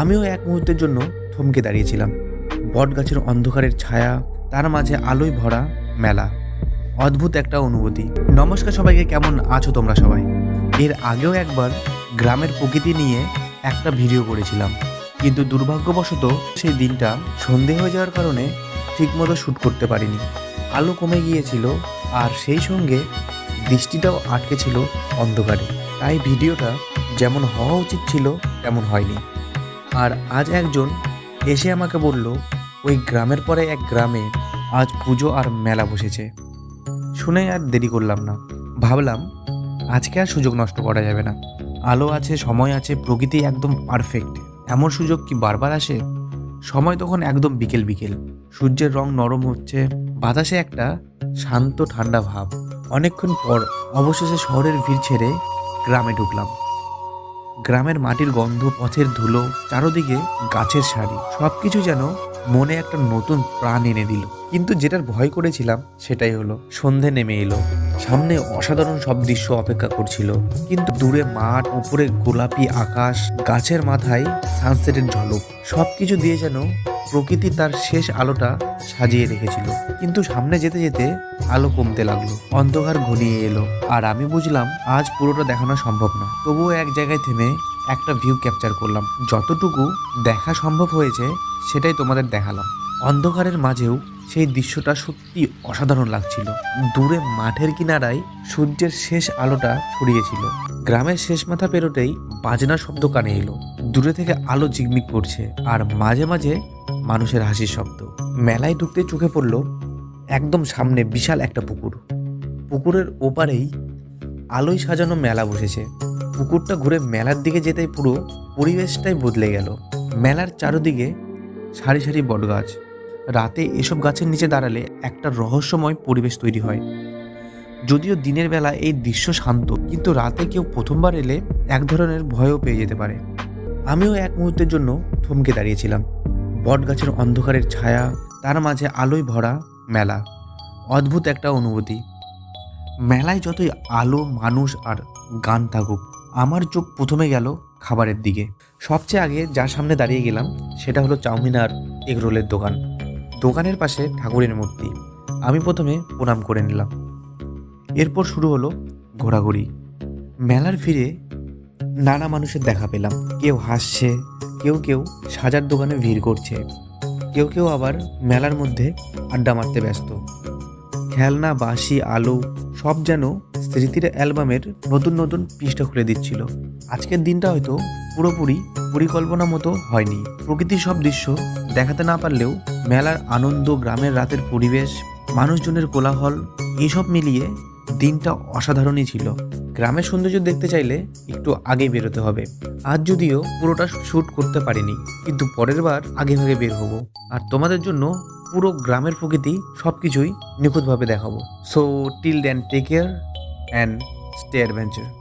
আমিও এক মুহূর্তের জন্য থমকে দাঁড়িয়েছিলাম। বট গাছের অন্ধকারের ছায়া, তার মাঝে আলোয় ভরা মেলা। অদ্ভুত একটা অনুভূতি। নমস্কার সবাইকে, কেমন আছো তোমরা সবাই? এর আগেও একবার গ্রামের প্রকৃতি নিয়ে একটা ভিডিও করেছিলাম। কিন্তু দুর্ভাগ্যবশত সেই দিনটা সন্ধে হয়ে যাওয়ার কারণে ঠিকমতো শ্যুট করতে পারিনি। আলো কমে গিয়েছিল আর সেই সঙ্গে দৃষ্টিটাও আটকে ছিল অন্ধকারে। তাই ভিডিওটা যেমন হওয়া উচিত ছিল, তেমন হয়নি। আর আজ একজন এসে আমাকে বলল, ওই গ্রামের পরে এক গ্রামে আজ পুজো আর মেলা বসেছে। শুনে আর দেরি করলাম না। ভাবলাম, আজকে আর সুযোগ নষ্ট করা যাবে না। আলো আছে, সময় আছে, প্রকৃতি একদম পারফেক্ট এমন সুযোগ কি বারবার আসে? সময় তখন একদম বিকেল বিকেল। সূর্যের রং নরম হচ্ছে, বাতাসে একটা শান্ত ঠান্ডা ভাব। অনেকক্ষণ পর অবশেষে শহরের ভিড় ছেড়ে গ্রামে ঢুকলাম। গ্রামের মাটির গন্ধ, পথের ধুলো, চারোদিকে গাছের সারি, সবকিছু যেন মনে একটা নতুন প্রাণ এনে দিল। কিন্তু যেটার ভয় করেছিলাম সেটাই হলো, সন্ধে নেমে এলো। সামনে অসাধারণ সব দৃশ্য অপেক্ষা করছিল, কিন্তু দূরে মাঠ, উপরে গোলাপি আকাশ, গাছের মাথায় সানসেটের ঝলক, সবকিছু দিয়ে যেন প্রকৃতি তার শেষ আলোটা সাজিয়ে রেখেছিল। কিন্তু সামনে যেতে যেতে আলো কমতে লাগল। অন্ধকার ঘনিয়ে এলো। আর আমি বুঝলাম, আজ পুরোটা দেখানো সম্ভব না। তবুও এক জায়গায় থেমে একটা ভিউ ক্যাপচার করলাম। যতটুকু দেখা সম্ভব হয়েছে, সেটাই তোমাদের দেখালাম। অন্ধকারের মাঝেও সেই দৃশ্যটা সত্যি অসাধারণ লাগছিল। দূরে মাঠের কিনারায় সূর্যের শেষ আলোটা ছড়িয়েছিল। গ্রামের শেষ মাথা পেরোতেই বাজনা শব্দ কানে এলো। দূরে থেকে আলো ঝিকমিক করছে। আর মাঝে মাঝে মানুষের হাসির শব্দ। মেলায় ঢুকতে চোখে পড়ল একদম সামনে বিশাল একটা পুকুর। পুকুরের ওপারেই আলোয় সাজানো মেলা বসেছে। পুকুরটা ঘুরে মেলার দিকে যেতেই পুরো পরিবেশটাই বদলে গেল। মেলার চারদিকে সারি সারি বটগাছ। রাতে এসব গাছের নিচে দাঁড়ালে একটা রহস্যময় পরিবেশ তৈরি হয়। যদিও দিনের বেলা এই দৃশ্য শান্ত, কিন্তু রাতে কেউ প্রথমবার এলে এক ধরনের ভয়ও পেয়ে যেতে পারে। আমিও এক মুহূর্তের জন্য থমকে দাঁড়িয়েছিলাম। বট গাছের অন্ধকারের ছায়া, তার মাঝে আলোয় ভরা মেলা। অদ্ভুত একটা অনুভূতি। মেলায় যতই আলো, মানুষ আর গান থাকুক, আমার চোখ প্রথমে গেল খাবারের দিকে। সবচেয়ে আগে যার সামনে দাঁড়িয়ে গেলাম, সেটা হলো চাউমিন আর এগরোলের দোকান। দোকানের পাশে ঠাকুরের মূর্তি। আমি প্রথমে প্রণাম করে নিলাম। এরপর শুরু হলো ঘোরাঘুরি। মেলার ফিরে নানা মানুষের দেখা পেলাম। কেউ হাসছে কেউ কেউ সাজার দোকানে ভিড় করছে। কেউ কেউ আবার মেলার মধ্যে আড্ডা মারতে ব্যস্ত। খেলনা, বাঁশি, আলো সব যেন স্মৃতির অ্যালবামের নতুন নতুন পৃষ্ঠা খুলে দিচ্ছিল। আজকের দিনটা হয়তো পুরোপুরি পরিকল্পনা মতো হয়নি। প্রকৃতির সব দৃশ্য দেখাতে না পারলেও মেলার আনন্দ, গ্রামের রাতের পরিবেশ, মানুষজনের কোলাহল এইসব মিলিয়ে দিনটা অসাধারণই ছিল। গ্রামের সৌন্দর্য দেখতে চাইলে একটু আগে বেরোতে হবে। আজ যদিও পুরোটা শ্যুট করতে পারিনি, কিন্তু পরের বার আগে ভাগে বের হব। আর তোমাদের জন্য পুরো গ্রামের প্রকৃতি সব কিছুই নিখুঁতভাবে দেখাবো। So till then take care and stay adventure